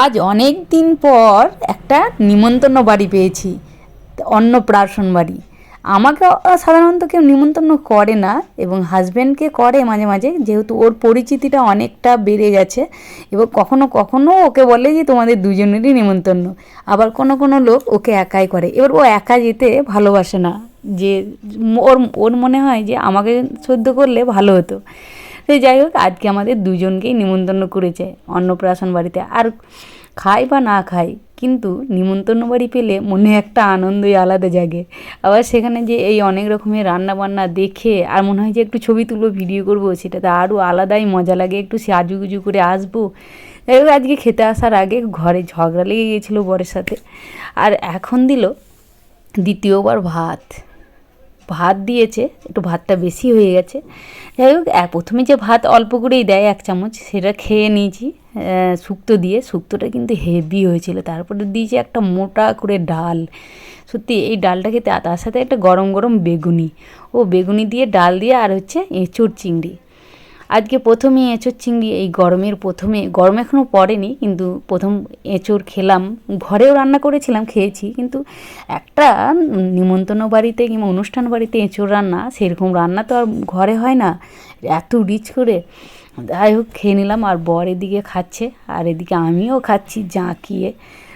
আজ অনেক দিন পর একটা নিমন্ত্রণ বাড়ি পেয়েছি, অন্নপ্রাশন বাড়ি। আমাকে সাধারণত কেউ নিমন্ত্রণ করে না এবং হাজব্যান্ডকে করে মাঝে মাঝে, যেহেতু ওর পরিচিতিটা অনেকটা বেড়ে গেছে এবং কখনো কখনো ওকে বলে যে তোমাদের দুজনেরই নিমন্ত্রণ। আবার কোনো কোনো লোক ওকে একাই করে। এবার ও একা যেতে ভালোবাসে না। যে ওর ওর মনে হয় যে আমাকে সদ্য করলে ভালো হতো। তো যাই হোক, আজকে আমাদের দুজনকেই নিমন্ত্রণ করেছে অন্নপ্রাশন বাড়িতে। আর খাই বা না খাই, কিন্তু নিমন্ত্রণ বাড়ি পেলে মনে একটা আনন্দই আলাদা জাগে। আবার সেখানে যে এই অনেক রকমের রান্না বান্না দেখে আর মনে হয় যে একটু ছবি তুলবো, ভিডিও করব, সেটাতে আরও আলাদাই মজা লাগে, একটু সাজুগুজু করে আসব। যাই হোক, আজকে খেতে আসার আগে ঘরে ঝগড়া লেগে গিয়েছিল বরের সাথে। আর এখন দিল দ্বিতীয়বার ভাত। ভাত দিয়েছে, একটু ভাতটা বেশি হয়ে গেছে। যাই হোক প্রথমে যে ভাত অল্প করেই দেয়, এক চামচ, সেটা খেয়ে নিয়েছি শুক্তো দিয়ে। শুক্তোটা কিন্তু হেভি হয়েছিল। তারপরে দিয়েছি একটা মোটা করে ডাল। সত্যি, এই ডালটা খেতে তার সাথে একটা গরম গরম বেগুনি। ও বেগুনি দিয়ে ডাল দিয়ে, আর হচ্ছে এঁচোড় চিংড়ি। আজকে প্রথমে এঁচোড় চিংড়ি, এই গরমের প্রথমে, গরম এখনও পড়েনি, কিন্তু প্রথম এঁচোড় খেলাম। ঘরেও রান্না করেছিলাম, খেয়েছি, কিন্তু একটা নিমন্ত্রণ বাড়িতে কিংবা অনুষ্ঠান বাড়িতে এঁচোড় রান্না, সেরকম রান্না তো আর ঘরে হয় না। এত রিচ করে। যাই হোক, খেয়ে নিলাম, আর বর এদিকে খাচ্ছে, আর এদিকে আমিও খাচ্ছি, জাঁকিয়ে।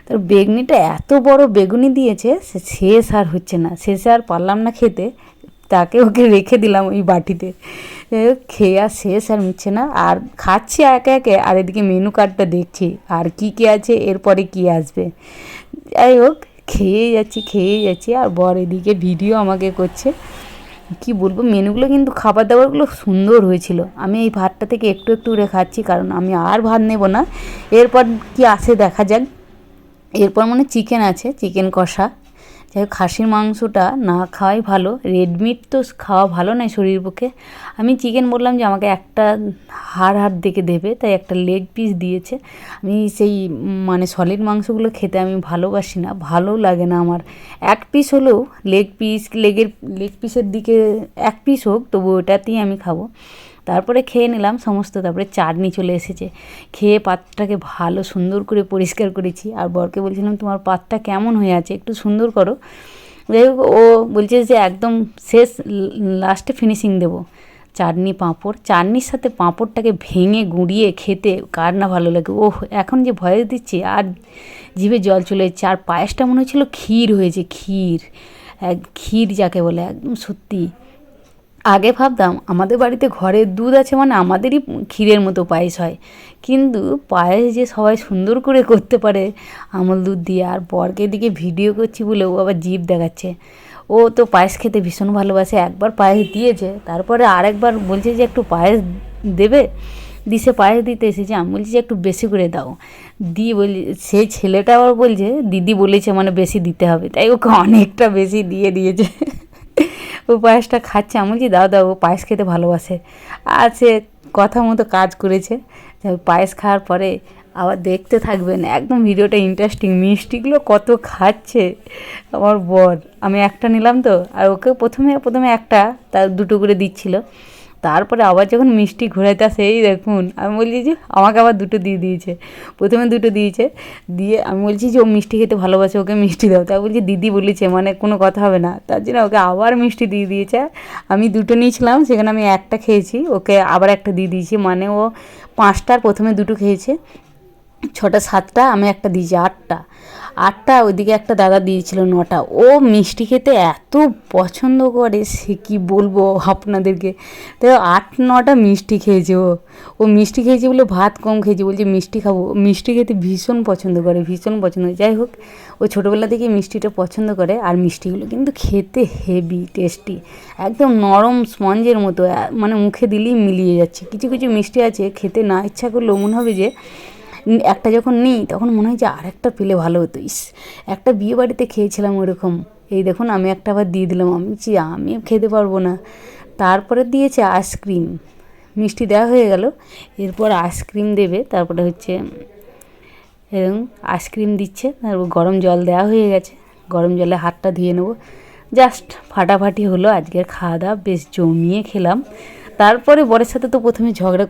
তার বেগুনিটা এত বড় বেগুনি দিয়েছে, সে শেষ আর হচ্ছে না। শেষে আর পারলাম না খেতে, তাকে ওকে রেখে দিলাম ওই বাটিতে। খেয়ে আর শেষ আর মিটছে না। আর খাচ্ছি একে একে, আর এদিকে মেনু কার্ডটা দেখছি, আর কি কি আছে, এরপরে কি আসবে। যাই হোক খেয়ে যাচ্ছি খেয়ে যাচ্ছি, আর বর এদিকে ভিডিও আমাকে করছে। কি বলব মেনুগুলো কিন্তু খাবার দাবারগুলো সুন্দর হয়েছিল। আমি এই ভাতটা থেকে একটু একটু করে খাচ্ছি, কারণ আমি আর ভাত নেব না। এরপর কি আসে দেখা যাক। এরপর মানে চিকেন আছে চিকেন কষা। যাই হোক, খাসির মাংসটা না খাওয়াই ভালো। রেড মিট তো খাওয়া ভালো নয় শরীর পক্ষে। আমি চিকেন বললাম যে আমাকে একটা হাড় হাড় দেখে দেবে, তাই একটা লেগ পিস দিয়েছে। আমি সেই মানে সলিড মাংসগুলো খেতে আমি ভালোবাসি না, ভালো লাগে না আমার। এক পিস হলেও লেগ পিস লেগের লেগ পিসের দিকে এক পিস হোক তবু ওটাতেই আমি খাব। তারপরে খেয়ে নিলাম সমস্ত, তারপরে চাটনি চলে এসেছে। খেয়ে পাতটাকে ভালো সুন্দর করে পরিষ্কার করেছি। আর বরকে বলছিলাম, তোমার পাতটা কেমন হয়ে আছে? একটু সুন্দর করো। যাই ও বলছে যে, একদম শেষ, লাস্টে ফিনিশিং দেবো। চাটনি পাঁপড়, চাটনির সাথে পাঁপড়টাকে ভেঙে গুঁড়িয়ে খেতে কার না ভালো লাগে। ও এখন যে ভয়েস দিচ্ছে, আর জিভে জল চলে যাচ্ছে। আর পায়েসটা মনে হচ্ছিল ক্ষীর হয়েছে, ক্ষীর। এক, ক্ষীর যাকে বলে, একদম সত্যি। আগে ভাবতাম আমাদের বাড়িতে ঘরের দুধ আছে মানে আমাদেরই ক্ষীরের মতো পায়েস হয়। কিন্তু পায়েস যে সবাই সুন্দর করে করতে পারে, আমল দুধ দিয়ে আর বরকে দিকে ভিডিও করছি বলে ও আবার জিভ দেখাচ্ছে। ও তো পায়েস খেতে ভীষণ ভালোবাসে, একবার পায়েস দিয়েছে, তারপরে আরেকবার বলছে যে একটু পায়েস দেবে। দিশে পায়েস দিতে এসেছে, আমি বলছি যে একটু বেশি করে দাও। দি বলি সেই ছেলেটা আবার বলছে, দিদি বলেছে মানে বেশি দিতে হবে। তাই ওকে অনেকটা বেশি দিয়ে দিয়েছে। ও পায়েসটা খাচ্ছে, আমি বলছি, দাও দাও, ও পায়েস খেতে ভালোবাসে। আর সে কথা মতো কাজ করেছে। পায়েস খাওয়ার পরে আবার দেখতে থাকবেন, একদম ভিডিওটা ইন্টারেস্টিং মিষ্টিগুলো কত খাচ্ছে। আমার বর, আমি একটা নিলাম তো, আর ওকে প্রথমে প্রথমে একটা, তার দুটো করে দিচ্ছিল। তারপরে আবার যখন মিষ্টি ঘোরাইতে আসে, এই দেখুন, আমি বলছি যে আমাকে আবার দুটো দিয়ে দিয়েছে। প্রথমে দুটো দিয়েছে, দিয়ে আমি বলছি যে ও মিষ্টি খেতে ভালোবাসে, ওকে মিষ্টি দাও। তাই বলছি, দিদি বলেছে মানে কোনো কথা হবে না। তার জন্য ওকে আবার মিষ্টি দিয়ে দিয়েছে। আমি দুটো নিয়েছিলাম, সেখানে আমি একটা খেয়েছি, ওকে আবার একটা দিয়ে দিয়েছি। মানে ও পাঁচটার প্রথমে দুটো খেয়েছে, ছটা, সাতটা, আমি একটা দিয়েছি, আটটা। আটটা, ওইদিকে একটা দাদা দিয়েছিল নটা। ও মিষ্টি খেতে এত পছন্দ করে, সে কি বলব আপনাদেরকে? তো আট, নটা মিষ্টি খেয়েছে ও। ও মিষ্টি খেয়েছে বলে ভাত কম খেয়েছে, বলছে মিষ্টি খাব। মিষ্টি খেতে ভীষণ পছন্দ করে, ভীষণ পছন্দ যাই হোক, ও ছোটোবেলা থেকে মিষ্টিটা পছন্দ করে, আর মিষ্টিগুলো কিন্তু খেতে হেভি টেস্টি একদম নরম স্পঞ্জের মতো মানে মুখে দিলেই মিলিয়ে যাচ্ছে। কিছু কিছু মিষ্টি আছে, খেতে না ইচ্ছা করলেও মনে হবে যে একটা যখন নিই, তখন মনে হয় যে আরেকটা পেলে ভালো হতো। ইস, একটা বিয়ে বাড়িতে খেয়েছিলাম ওরকম। এই দেখুন, আমি একটা আবার দিয়ে দিলাম। আমি যে আমি খেতে পারব না। তারপরে দিয়েছে আইসক্রিম। মিষ্টি দেওয়া হয়ে গেল। এরপর আইসক্রিম দেবে। তারপরে হচ্ছে, এরকম আইসক্রিম দিচ্ছে। তারপর গরম জল দেওয়া হয়ে গেছে। গরম জলে হাতটা ধুয়ে নেব। জাস্ট ফাটাফাটি হলো। আজকের খাওয়া দাওয়া, বেশ জমিয়ে খেলাম। তারপরে বরের সাথে তো প্রথমে ঝগড়া